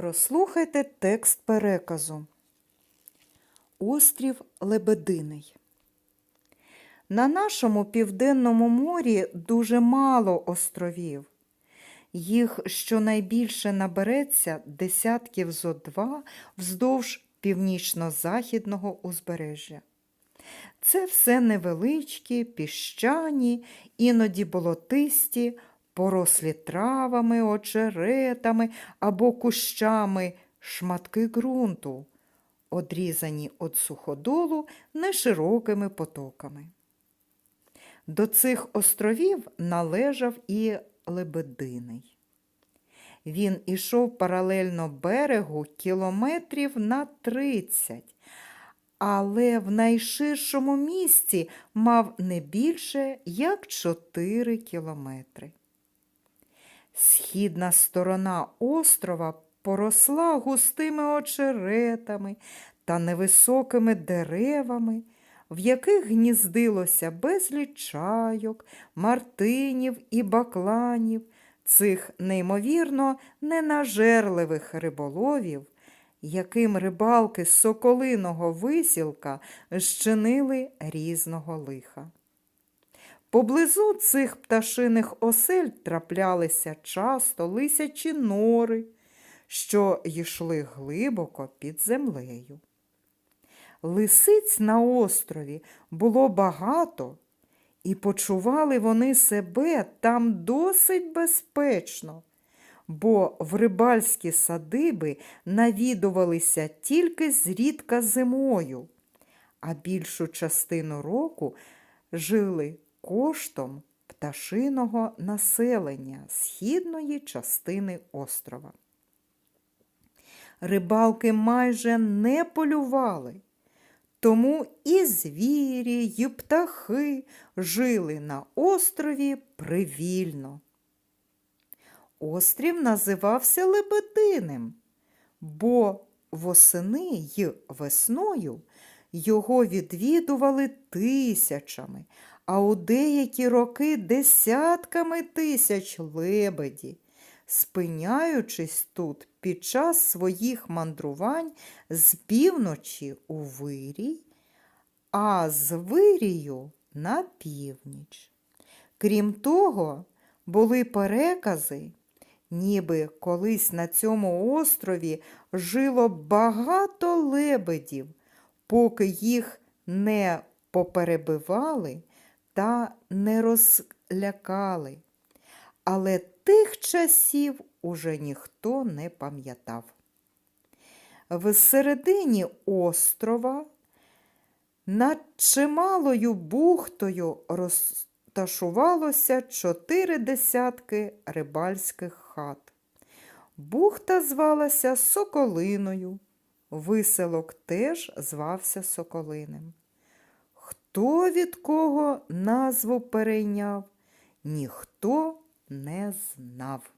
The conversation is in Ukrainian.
Прослухайте текст переказу. Острів Лебединий. На нашому південному морі дуже мало островів. Їх щонайбільше набереться десятків зо два вздовж північно-західного узбережжя. Це все невеличкі, піщані, іноді болотисті, порослі травами, очеретами або кущами шматки ґрунту, одрізані від суходолу неширокими потоками. До цих островів належав і Лебединий. Він ішов паралельно берегу кілометрів на 30, але в найширшому місці мав не більше як 4 кілометри. Східна сторона острова поросла густими очеретами та невисокими деревами, в яких гніздилося безліч чайок, мартинів і бакланів, цих неймовірно ненажерливих риболовів, яким рибалки з соколиного висілка щинили різного лиха. Поблизу цих пташиних осель траплялися часто лисячі нори, що йшли глибоко під землею. Лисиць на острові було багато, і почували вони себе там досить безпечно, бо в рибальські садиби навідувалися тільки зрідка зимою, а більшу частину року жили коштом пташиного населення східної частини острова. Рибалки майже не полювали, тому і звірі, і птахи жили на острові привільно. Острів називався Лебединим, бо восени й весною його відвідували тисячами, а у деякі роки десятками тисяч лебеді, спиняючись тут під час своїх мандрувань з півночі у вирій, а з вирію на північ. Крім того, були перекази, ніби колись на цьому острові жило багато лебедів, поки їх не поперебивали та не розлякали. Але тих часів уже ніхто не пам'ятав. В середині острова над чималою бухтою розташувалося чотири десятки рибальських хат. Бухта звалася Соколиною, виселок теж звався Соколиним. Хто від кого назву перейняв, ніхто не знав.